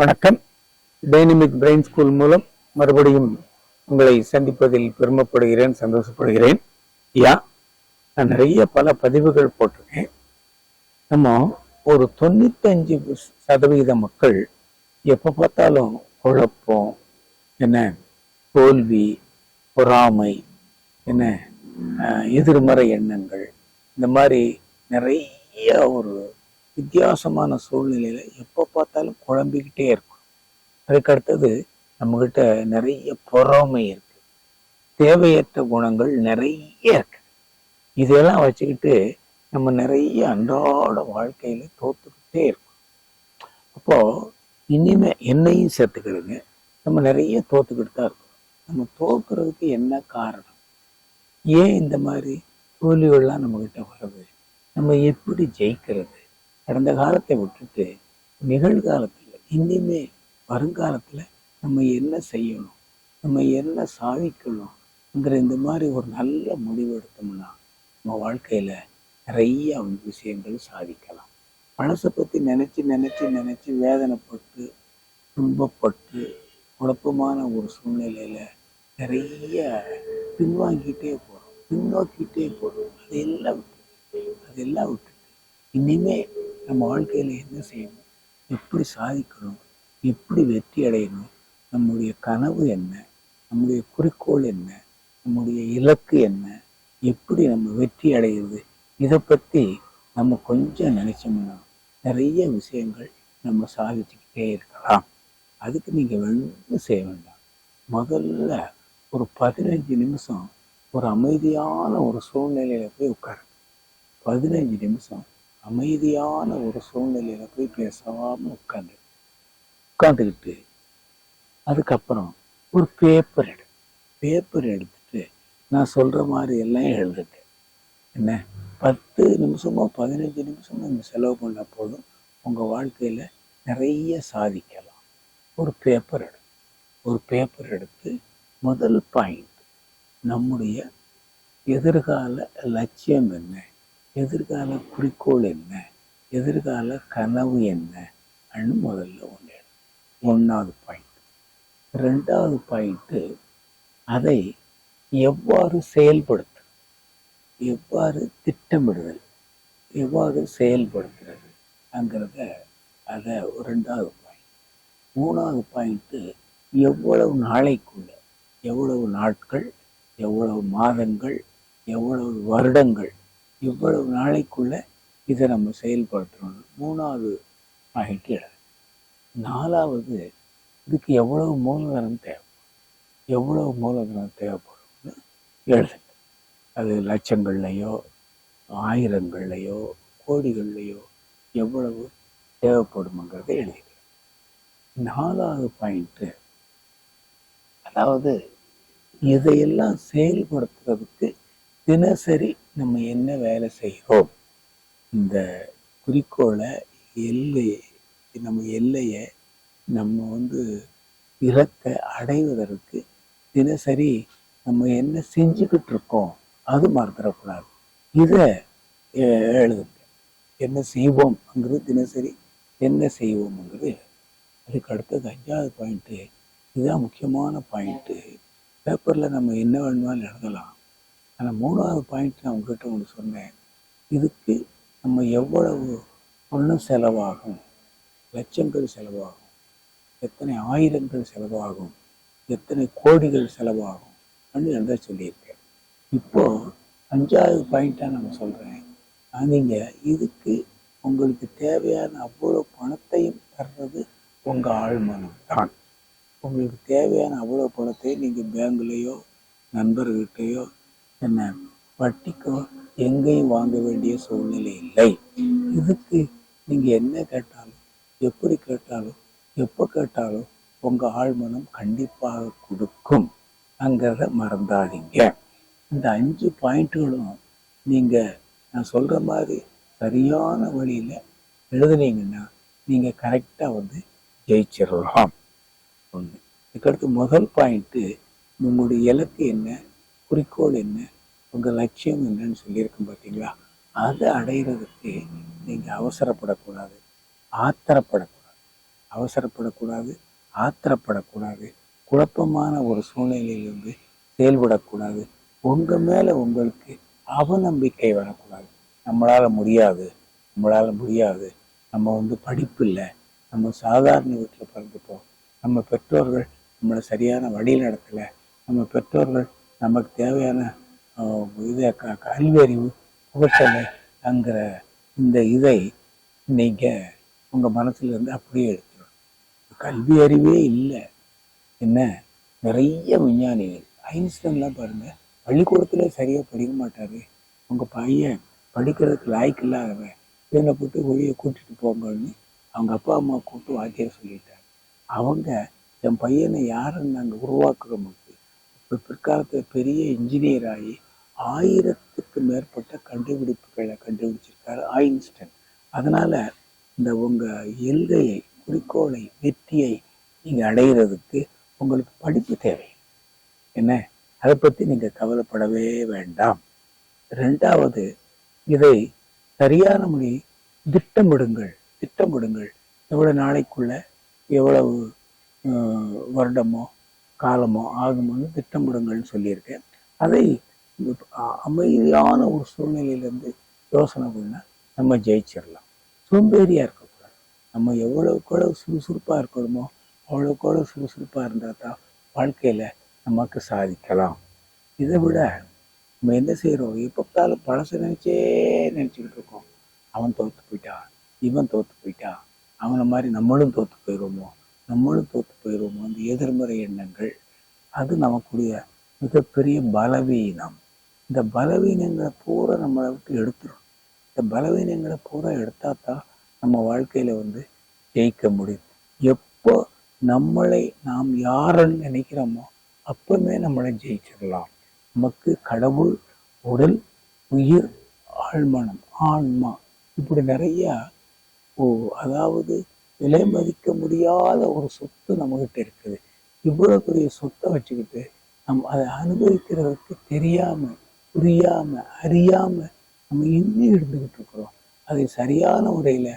வணக்கம். Dynamic brain school மூலம் மறுபடியும் உங்களை சந்திப்பதில் பெருமைப்படுகிறேன் சந்தோஷப்படுகிறேன். யா நான் நிறைய பல பதிவுகள் போட்டிருக்கேன். நம்ம ஒரு தொண்ணூத்தஞ்சு சதவீத மக்கள் எப்போ பார்த்தாலும் குழப்பம் என்ன தோல்வி பொறாமை என்ன எதிர்மறை எண்ணங்கள் இந்த மாதிரி நிறைய ஒரு வித்தியாசமான சூழ்நிலையில எப்போ பார்த்தாலும் குழம்பிக்கிட்டே இருக்கும் அதுக்கு அடுத்தது நிறைய பொறாமை இருக்கு. தேவையற்ற குணங்கள் நிறைய இருக்கு. இதெல்லாம் வச்சுக்கிட்டு நம்ம நிறைய அன்றாட வாழ்க்கையில தோத்துக்கிட்டே இருக்கும் அப்போ இனிமே என்னையும் சேர்த்துக்கிடுங்க நம்ம நிறைய தோத்துக்கிட்டு தான் இருக்கோம். நம்ம தோக்குறதுக்கு என்ன காரணம்? ஏன் இந்த மாதிரி தோல்விகள்லாம் நம்மக்கிட்ட வருது? நம்ம எப்படி ஜெயிக்கிறது? கடந்த காலத்தை விட்டுட்டு நிகழ்காலத்தில் இனிமே வருங்காலத்தில் நம்ம என்ன செய்யணும் நம்ம என்ன சாதிக்கணுங்கிற இந்த மாதிரி ஒரு நல்ல முடிவு எடுத்தோம்னா நம்ம வாழ்க்கையில் நிறைய விஷயங்கள் சாதிக்கலாம். மனசை பற்றி நினச்சி நினச்சி நினச்சி வேதனைப்பட்டு துன்பப்பட்டு குழப்பமான ஒரு சூழ்நிலையில் நிறைய பின்வாங்கிட்டே போகிறோம் பின்னோக்கிட்டே போகிறோம் அதையெல்லாம் விட்டுட்டு அதெல்லாம் விட்டுட்டு இனிமேல் நம்ம வாழ்க்கையில் என்ன செய்யணும்? எப்படி சாதிக்கணும்? எப்படி வெற்றி அடையணும்? நம்முடைய கனவு என்ன? நம்முடைய குறிக்கோள் என்ன? நம்முடைய இலக்கு என்ன? எப்படி நம்ம வெற்றி அடைகிறது இதை பற்றி நம்ம கொஞ்சம் நினைச்சோம்னா நிறைய விஷயங்கள் நம்ம சாதிச்சுக்கிட்டே இருக்கலாம். அதுக்கு நீங்கள் ஒன்றும் செய்ய வேண்டாம். முதல்ல ஒரு பதினஞ்சு நிமிஷம் ஒரு அமைதியான ஒரு சூழ்நிலையில போய் உட்காரு பதினஞ்சு நிமிஷம் அமைதியான ஒரு சூழ்நிலையில போய் பேசாம உட்காந்து உட்காந்துக்கிட்டு அதுக்கப்புறம் ஒரு பேப்பர் எடு. பேப்பர் எடுத்துட்டு நான் சொல்ற மாதிரி எல்லாம் எழுதுட்டேன். என்ன? பத்து நிமிஷமோ பதினஞ்சு நிமிஷமோ நீங்கள் செலவு பண்ண போதும் உங்க வாழ்க்கையில நிறைய சாதிக்கலாம். ஒரு பேப்பர் எடு. ஒரு பேப்பர் எடுத்து முதல் பாயிண்ட் நம்முடைய எதிர்கால லட்சியம் என்ன? எதிர்கால குறிக்கோள் என்ன? எதிர்கால கனவு என்ன? அன்னு முதல்ல ஒன்று ஒன்றாவது பாயிண்ட் ரெண்டாவது பாயிண்ட்டு அதை எவ்வாறு செயல்படுத்து எவ்வாறு திட்டமிடுதல் எவ்வாறு செயல்படுத்துறது அங்கிறத அதை ரெண்டாவது பாயிண்ட் மூணாவது பாயிண்ட்டு எவ்வளவு நாளைக்குள்ள எவ்வளவு நாட்கள் எவ்வளவு மாதங்கள் எவ்வளவு வருடங்கள் இவ்வளவு நாளைக்குள்ள இதை நம்ம செயல்படுத்தணும் மூணாவது பாயிண்ட் எழுது நாலாவது இதுக்கு எவ்வளவு மூலதனம் தேவை எவ்வளவு மூலதனம் தேவைப்படும்னு எழுதுங்க. அது லட்சங்கள்லையோ ஆயிரங்கள்லையோ கோடிகள்லையோ எவ்வளவு தேவைப்படுமங்கிறத எழுதிக்க நாலாவது பாயிண்ட்டு அதாவது இதையெல்லாம் செயல்படுத்துறதுக்கு தினசரி நம்ம என்ன வேலை செய்கிறோம்? இந்த குறிக்கோளை எல்லை நம்ம எல்லையை நம்ம வந்து இலக்கை அடைவதற்கு தினசரி நம்ம என்ன செஞ்சுக்கிட்டு இருக்கோம் அது மறந்துடக்கூடாது. இதை எழுதுங்க. என்ன செய்வோம்ங்கிறது தினசரி என்ன செய்வோம்ங்கிறது அதுக்கு அடுத்தது அஞ்சாவது பாயிண்ட்டு இதுதான் முக்கியமான பாயிண்ட்டு பேப்பரில் நம்ம என்ன வேணுமாலும் எழுதலாம். ஆனால் மூணாவது பாயிண்ட் நான் உங்ககிட்ட ஒன்று சொன்னேன். இதுக்கு நம்ம எவ்வளவு பணம் செலவாகும்? லட்சங்கள் செலவாகும். எத்தனை ஆயிரங்கள் செலவாகும்? எத்தனை கோடிகள் செலவாகும்? அப்படின்னு எழுத சொல்லியிருக்கேன். இப்போ அஞ்சாவது பாயிண்ட்டாக நான் சொல்கிறேன் நீங்கள் இதுக்கு உங்களுக்கு தேவையான அவ்வளோ பணத்தையும் தர்றது உங்கள் ஆழ்மனம் தான். உங்களுக்கு தேவையான அவ்வளோ பணத்தை நீங்கள் பேங்க்லேயோ நண்பர்கிட்டயோ என்ன? வட்டிக்கோ எங்கேயும் வாங்க வேண்டிய சூழ்நிலை இல்லை. இதுக்கு நீங்கள் என்ன கேட்டாலும் எப்படி கேட்டாலும் எப்போ கேட்டாலும் உங்கள் ஆழ்மனம் கண்டிப்பாக கொடுக்கும். அங்கிறத மறந்தாதீங்க. இந்த அஞ்சு பாயிண்ட்டுகளும் நீங்கள் நான் சொல்கிற மாதிரி சரியான வழியில் எழுதுனீங்கன்னா நீங்கள் கரெக்டாக வந்து ஜெயிச்சிடலாம் ஒன்று இதுக்கடுத்து முதல் பாயிண்ட்டு உங்களுடைய இலக்கு என்ன? குறிக்கோள் என்ன? உங்கள் லட்சியம் என்னன்னு சொல்லியிருக்கோம் பார்த்தீங்களா அதை அடைகிறதுக்கு நீங்கள் அவசரப்படக்கூடாது. ஆத்திரப்படக்கூடாது. அவசரப்படக்கூடாது ஆத்திரப்படக்கூடாது. குழப்பமான ஒரு சூழ்நிலையிலிருந்து செயல்படக்கூடாது. உங்க மேல உங்களுக்கு அவநம்பிக்கை வரக்கூடாது. நம்மளால முடியாது. நம்மளால முடியாது. நம்ம வந்து படிப்பு இல்லை. நம்ம சாதாரண வீட்டில் பிறந்துட்டோம். நம்ம பெற்றோர்கள் நம்மளை சரியான வழி நடத்தலை. நம்ம பெற்றோர்கள் நமக்கு தேவையான ஆஹ், இதை க கல்வியறிவு புகட்டலைங்கிற இந்த இதை நீங்கள் உங்க மனசுல இருந்து அப்படியே எடுத்துடும் கல்வி அறிவே இல்லை. என்ன? நிறைய விஞ்ஞானிகள் ஐன்ஸ்டைன்லாம் பாருங்க பள்ளிக்கூடத்துல சரியா படிக்க மாட்டாரு. உங்க பையன் படிக்கிறதுக்கு லாய்க்கு இல்லாதவன் இவனை போட்டு வெளியே கூட்டிட்டு போங்கன்னு அவங்க அப்பா அம்மா கூப்பிட்டு வாத்தியார் சொல்லிட்டாங்க. அவங்க என் பையனை யாருன்னு நாங்கள் உருவாக்குறோமோ இப்போ பிற்காலத்தில் பெரிய இன்ஜினியர் ஆகி ஆயிரத்துக்கு மேற்பட்ட கண்டுபிடிப்புகளை கண்டுபிடிச்சிருக்காரு ஐன்ஸ்டைன். அதனால இந்த உங்க எல்கையை குறிக்கோளை வெற்றியை நீங்க அடைகிறதுக்கு உங்களுக்கு படிப்பு தேவை. என்ன? அதை பத்தி நீங்க கவலைப்படவே வேண்டாம். ரெண்டாவது இதை சரியான முறை திட்டமிடுங்கள் திட்டமிடுங்கள். எவ்வளவு நாளைக்குள்ள எவ்வளவு வருடமோ காலமோ ஆகும்னு திட்டமிடுங்கள்னு சொல்லியிருக்கேன். அதை அமைதியான ஒரு சூழ்நிலையிலேருந்து யோசனை பண்ணால் நம்ம ஜெயிச்சிடலாம். சோம்பேறியாக இருக்கக்கூடாது. நம்ம எவ்வளவுக்கு எவ்வளவு சுறுசுறுப்பாக இருக்கணுமோ அவ்வளோக்கு எவ்வளவு சுறுசுறுப்பாக இருந்தால் தான் வாழ்க்கையில் நமக்கு சாதிக்கலாம். இதை விட நம்ம என்ன செய்கிறோம் எப்போ பார்த்தாலும் பழசை நினச்சே நினச்சிக்கிட்டு இருக்கோம். அவன் தோற்று போயிட்டான் இவன் தோற்று போயிட்டான். அவனை மாதிரி நம்மளும் தோற்று போயிடுவோமோ? நம்மளும் தோற்று போயிடுவோம் அந்த எதிர்மறை எண்ணங்கள் அது நமக்குடைய மிகப்பெரிய பலவீனம். இந்த பலவீனங்களை பூரா நம்மளை விட்டு எடுத்துரும். இந்த பலவீனங்களை பூரா எடுத்தா தான் நம்ம வாழ்க்கையில வந்து ஜெயிக்க முடியும். எப்போ நம்மளை நாம் யாருன்னு நினைக்கிறோமோ அப்பவுமே நம்மளை ஜெயிச்சிடலாம். நமக்கு கடவுள் உடல் உயிர் ஆழ்மனம் ஆன்மா இப்படி நிறைய ஓ அதாவது விலை மதிக்க முடியாத ஒரு சொத்து நம்மகிட்ட இருக்குது. இவ்வளவு பெரிய சொத்தை வச்சுக்கிட்டு நம்ம அதை அனுபவிக்கிறதுக்கு தெரியாம புரியாம அறியாம நம்ம இன்னும் இருந்துகிட்டு இருக்கிறோம். அதை சரியான முறையில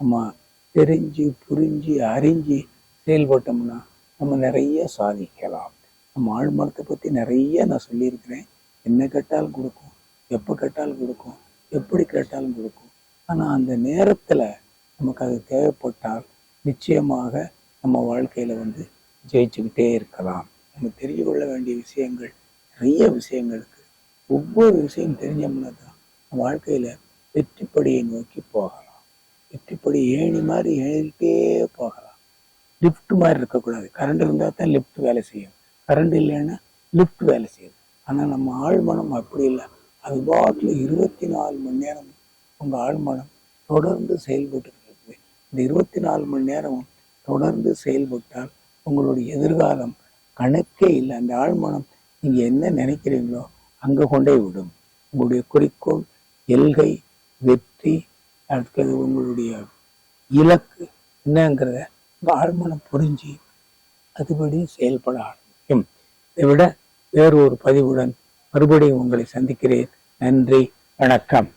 நம்ம தெரிஞ்சு புரிஞ்சு அறிஞ்சு செயல்பட்டோம்னா நம்ம நிறைய சாதிக்கலாம். நம்ம ஆழ்மரத்தை பத்தி நிறைய நான் சொல்லியிருக்கிறேன். என்ன கேட்டாலும் கொடுக்கும் எப்போ கேட்டாலும் கொடுக்கும் எப்படி கேட்டாலும் கொடுக்கும். ஆனா அந்த நேரத்துல நமக்கு அது தேவைப்பட்டால் நிச்சயமாக நம்ம வாழ்க்கையில வந்து ஜெயிச்சுக்கிட்டே இருக்கலாம். நம்ம தெரிஞ்சு கொள்ள வேண்டிய விஷயங்கள் நிறைய விஷயங்கள் இருக்குது ஒவ்வொரு விஷயம் தெரிஞ்சோம்னா தான் நம்ம வாழ்க்கையில வெற்றிப்படியை நோக்கி போகலாம். வெற்றிப்படி ஏணி மாதிரி ஏறிட்டே போகலாம். லிஃப்ட் மாதிரி இருக்கக்கூடாது. கரண்ட் இருந்தால் தான் லிஃப்ட் வேலை செய்யும். கரண்ட் இல்லைன்னா லிஃப்ட் வேலை செய்யும். ஆனால் நம்ம ஆழ்மனம் அப்படி இல்லை. அது பாட்டில் இருபத்தி நாலு மணி நேரம் உங்கள் ஆழ்மனம் தொடர்ந்து செயல்பட்டு இந்த இருபத்தி நாலு மணி நேரம் தொடர்ந்து செயல்பட்டால் உங்களுடைய எதிர்காலம் கணக்கே இல்லை. அந்த ஆழ்மனம் நீங்கள் என்ன நினைக்கிறீங்களோ அங்கே கொண்டே விடும். உங்களுடைய குறிக்கோள் எல்கை வெற்றி அடுத்தது உங்களுடைய இலக்கு என்னங்கிறத உங்கள் ஆழ்மனம் புரிஞ்சு அதுபடி செயல்பட ஆரம்பிக்கும். இதை விட வேறு ஒரு பதிவுடன் மறுபடியும் உங்களை சந்திக்கிறேன். நன்றி வணக்கம்.